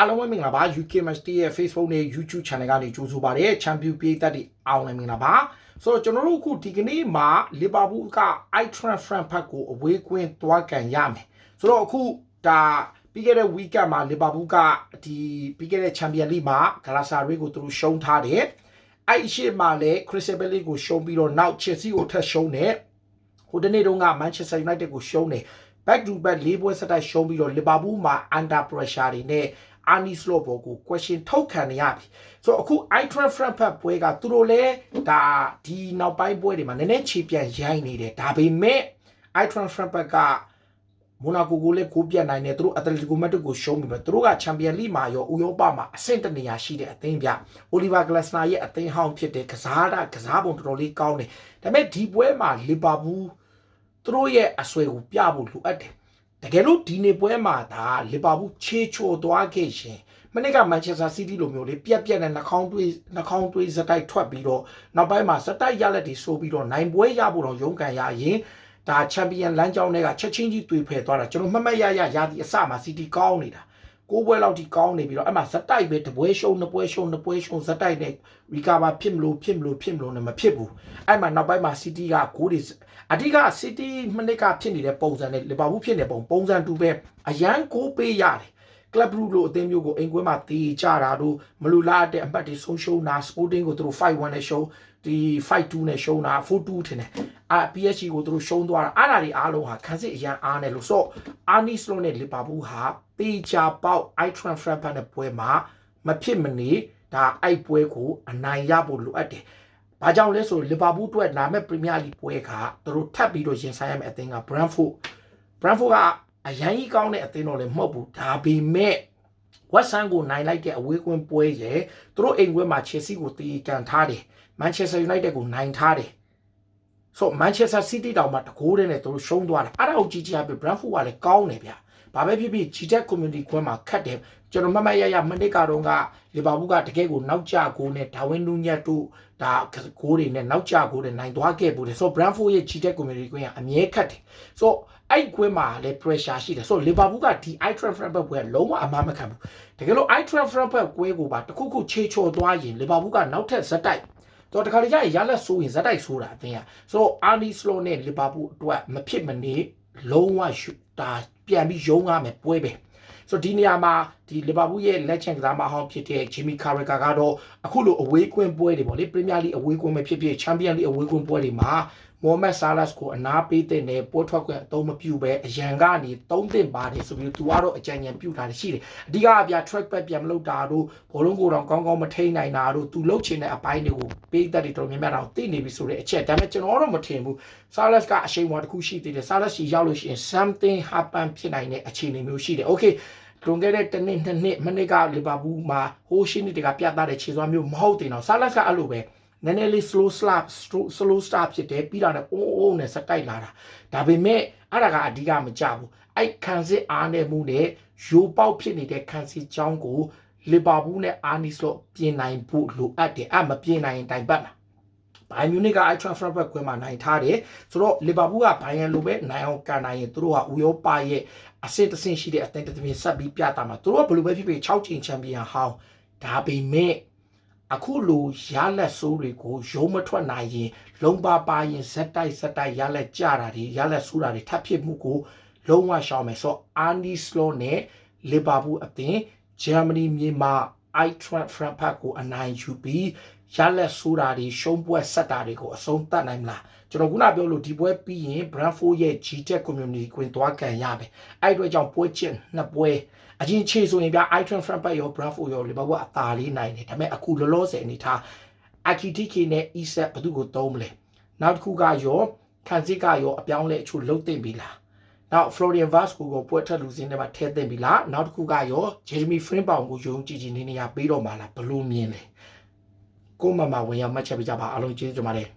အားလုံးပဲမင်္ဂလာပါ UK Match ရဲ့ Facebook နဲ့ YouTube Channel ကနေကြိုဆိုပါရစေ Champion ပြည်သက်တွေအားလုံးလည်းမင်္ဂလာပါဆိုတော့ကျွန်တော်တို့အခုဒီကနေ့မှာ Liverpool က Eintracht Frankfurt ကိုအဝေးကွင်းသွားကန်ရမယ်ဆိုတော့အခုဒါပြီးခဲ့တဲ့ weekend မှာ Liverpool ကဒီပြီးခဲ့တဲ့ Champion League မှာ Galatasaray ကိုသူတို့ရှုံးထားတယ်အဲ့အရှိမှလည်း Crystal Palace ကိုရှုံးပြီးတော့နောက် Chelsea ကိုထပ်ရှုံးတယ်ဟိုတနေ့တုန်းက Manchester United ကိုရှုံးတယ် back to back လေးပွဲဆက်တိုက်ရှုံးပြီးတော့ Liverpool မှာ under pressure တွေနဲ့ Arnie Slot ဘောကို question ထုတ်ခံနေရပြီဆိုတော့အခု Eintracht Frankfurt ပွဲကသူတို့လည်းဒါဒီနောက်ပိုင်းပွဲတွေမှာနည်းနည်းခြေပြန်ရိုင်းနေတယ်ဒါပေမဲ့ Eintracht Frankfurt ကမိုနာကိုကိုလည်းကိုပြတ်နိုင်တယ်သူတို့အက်တလက်တီကိုမက်ဒရစ်ကိုရှုံးပြီးတော့သူတို့ကချန်ပီယံလိမှာရောဥရောပမှာအဆင့်တနေရာရှိတဲ့အသင်းပြအိုလီဗာဂလက်စနာရဲ့အသင်းဟောင်းဖြစ်တဲ့ကစားတာကစားပုံတော်တော်လေးကောင်းတယ်ဒါပေမဲ့ဒီပွဲမှာလီဗာပူးသူတို့ရဲ့အဆွဲကိုပြဖို့လိုအပ်တယ် တကယ်လို့ဒီနေ့ပွဲမှာဒါလီဗာပူးချေချိုသွားခဲ့ရှင်မနေ့ကမန်ချက်စတာစီးတီးလိုမျိုးလေးပြက်ပြက်နဲ့နှာခေါင်းတွေးနှာခေါင်းတွေးစတိုက်ထွက်ပြီးတော့နောက်ပိုင်းမှာစတိုက်ရလက်တွေဆိုပြီးတော့နိုင်ပွဲရဖို့တော့ရုန်းကန်ရရင်ဒါချန်ပီယံလမ်းကြောင်းတွေကချက်ချင်းကြီးတွေ့ဖယ်သွားတာကျွန်တော်မှတ်မှတ်ရရရာဒီအစမှာစီတီကောင်းနေတာ ကိုးပွဲလောက်ထိကောင်းနေပြီးတော့အဲ့မှာဇက်တိုက်ပဲတပွဲရှုံးနှစ်ပွဲရှုံးနှစ်ပွဲရှုံးဇက်တိုက်နဲ့ရီကာဘာဖြစ်မလို့ဖြစ်မလို့ဖြစ်မလို့နဲ့မဖြစ်ဘူးအဲ့မှာနောက်ပိုင်းမှာစီတီကဂိုးတွေအဓိကစီတီမနစ်ကဖြစ်နေတဲ့ပုံစံနဲ့လီဗာပူးဖြစ်နေပုံပုံစံတူပဲအရန်ကိုးပေးရတယ်ကလပ်ဘရူလိုအသင်းမျိုးကိုအိမ်ကွင်းမှာတီးကြတာတို့မလူလားတဲ့အမှတ်တွေဆုံးရှုံးတာ Sporting ကိုသူတို့5-1နဲ့ရှုံးဒီ5-2နဲ့ရှုံးတာ4-2ထင်တယ် အာ PSG ကိုသူတို့ရှုံးသွားတာအားဒါတွေအားလုံးဟာခန်းစစ်အရန်အားနဲ့လို့ဆိုအာနီစလိုနဲ့လီဗာပူးဟာတေချာပေါက် Eintracht Frankfurt နဲ့ပွဲမှာမဖြစ်မနေဒါအိုက်ပွဲကိုအနိုင်ရဖို့လိုအပ်တယ်။ဘာကြောင့်လဲဆိုလီဗာပူးအတွက်လာမဲ့ပရီးမီးယားလိပွဲကသူတို့ထပ်ပြီးတော့ရင်ဆိုင်ရမယ့်အသင်းက Brentford Brentford ကအရန်ကြီးကောင်းတဲ့အသင်းတော်လည်းမဟုတ်ဘူးဒါပေမဲ့ဝက်ဆန်ကိုနိုင်လိုက်တဲ့အဝေးကွင်းပွဲရဲ့သူတို့အိမ်ကွင်းမှာ Chelsea ကိုတီးကန်ထားတယ် Manchester United ကိုနိုင်ထားတယ် ဆို Manchester City တောင်မှတကိုးတဲ့နဲ့သူတို့ရှုံးသွားတယ်အဲ့ဒါကိုကြည့်ကြည့်ရပြီ Brentford ကလည်းကောင်းတယ်ဗျဘာပဲဖြစ်ဖြစ် GTEC community ကွင်းမှာခတ်တယ်ကျွန်တော်မမရရမနစ်ကတော့ကလီဗာပူးကတကယ်ကိုနောက်ကျကိုနဲ့ဒါဝင်းနူးညက်တို့ဒါဂိုးတွေနဲ့နောက်ကျကိုနဲ့နိုင်သွားခဲ့ဘူးတယ်ဆို Brentford ရဲ့ GTEC community ကွင်းကအမြဲခတ်တယ်ဆိုအဲ့ကွင်းမှာလည်း pressure ရှိတယ်ဆိုလီဗာပူးကဒီ Eintracht Frankfurt ပွဲလုံးဝအမှားမခံဘူးတကယ်လို့ Eintracht Frankfurt ပွဲကိုပါတခုခုခြေချော်သွားရင်လီဗာပူးကနောက်ထပ်ဇက်တိုက် တော့တခါတည်းကျရင်ရလက်ဆိုးရင်ဇက်တိုက်ဆိုးတာအတင်းอ่ะဆိုတော့အာနီစလိုနဲ့လီဗာပူးအတွက်မဖြစ်မနေလုံးဝရှုတာပြန်ပြီးယုံရမယ်ပွဲပဲဆိုတော့ဒီနေရာမှာဒီလီဗာပူးရဲ့လက်ချန်ကစားမဟောင်းဖြစ်တဲ့ဂျီမီကာရကာကတော့အခုလိုအဝေးကွင်းပွဲတွေပေါ့လေပရီးမီးယားလိအဝေးကွင်းပဲဖြစ်ဖြစ်ချန်ပီယံလိအဝေးကွင်းပွဲတွေမှာ မိုဟမက်ဆာလတ်ကိုအနာပေးတဲ့နယ်ပိုးထွက်ခွင့်အသုံးမပြုပဲအရန်ကနေသုံးသင့်ပါတယ်ဆိုပြီးသူကတော့အကြံဉာဏ်ပြုထားတယ်ရှိတယ်အဓိကအပြ track back ပြန်မလုပ်တာတို့ဘောလုံးကိုတော့ကောင်းကောင်းမထိန်နိုင်တာတို့သူလှုပ်ချင်တဲ့အပိုင်းတွေကိုပေးတတ်တယ်တော်များများတော့သိနေပြီဆိုတဲ့အချက်ဒါပေမဲ့ကျွန်တော်တော့မထင်ဘူးဆာလတ်ကအရှိန်အဝါတစ်ခုရှိသေးတယ်ဆာလတ်စီရောက်လို့ရှိရင် something happen ဖြစ်နိုင်တဲ့အခြေအနေမျိုးရှိတယ် okay တွန်ခဲ့တဲ့တနစ်နှစ်နှစ်မနစ်ကလီဗာပူးမှာဟိုးရှင်းတွေကပြသတဲ့ခြေစွမ်းမျိုးမဟုတ်တင်တော့ဆာလတ်ကအဲ့လိုပဲ နည်းနည်းလေး slow slap slow start ဖြစ်တယ်ပြီးတော့လည်းအုံးအုံးနဲ့စတိုက်လာတာဒါပေမဲ့အဲ့ဒါကအဓိကမကြဘူးအဲ့ခံစစ်အားနဲ့မှုနဲ့ရိုးပေါက်ဖြစ်နေတဲ့ခံစစ်ချောင်းကိုလီဗာပူးနဲ့အာနီစ်လို့ပြင်နိုင်ဖို့လိုအပ်တယ်အဲ့မပြင်နိုင်ရင်တိုင်ပတ်မှာဘိုင်မြူနစ်ကအိုက်ထရန်ဖရဘက်ခွဲမှာနိုင်ထားတယ်ဆိုတော့လီဗာပူးကဘိုင်ယန်လိုပဲနိုင်အောင်ကန်နိုင်ရင်သူတို့ကဥရောပရဲ့အဆင့်တစ်ဆင့်ရှိတဲ့အသင်းတစ်သင်းဆက်ပြီးပြတာမှာသူတို့ကဘယ်လိုပဲဖြစ်ဖြစ်6ချိန်ချန်ပီယံဟောင်းဒါပေမဲ့ အခုလိုရလက်ဆိုးတွေကိုရုံးမထွက်နိုင်ရင် လုံပါပါရင်ဇက်တိုက်ဇက်တိုက်ရလက်ကြတာတွေရလက်ဆိုးတာတွေထပ်ဖြစ်မှုကိုလုံးဝရှောင်မယ်ဆိုတော့အာနီစလိုနဲ့လီဗာပူးအသင်းဂျာမနီမြေမှာ အိုက်ထရန့်ဖရန့်ဖတ်ကိုအနိုင်ယူပြီးရလက်ဆိုးတာတွေရှုံးပွဲဆက်တာတွေကိုအဆုံးသတ်နိုင်မလားကျွန်တော်ခုနပြောလို့ဒီပွဲပြီးရင် Brentford ရဲ့ GTech community ကွင်းသွားကန်ရမယ်အဲ့အတွက်ကြောင့်ပွဲချင်းနှစ်ပွဲအချင်းချေဆိုရင်ဗျ Iton Frankfurt ရော Brentford ရော Liverpool အသာလေးနိုင်တယ်ဒါပေမဲ့အခုလောလောဆယ်အနေထား Akitike နဲ့ Isak ဘယ်သူကိုသုံးမလဲနောက်တစ်ခုကရောခံစစ်ကရောအပြောင်းလဲအချို့လုံးတင်ပြီလား နောက် Florian Vasco ကိုပွဲထက်လူစင်းထဲမှာထည့်သင့်ပြီလားနောက်တစ်ခုကရော Jeremy Frimpong ကိုယုံကြည်ကြည်နေနေရပေးတော့မှာလားဘလို့မြင်လဲကိုမမဝင်ရောက်မှတ်ချက်ပြကြပါအားလုံးကျေးဇူးတင်ပါတယ်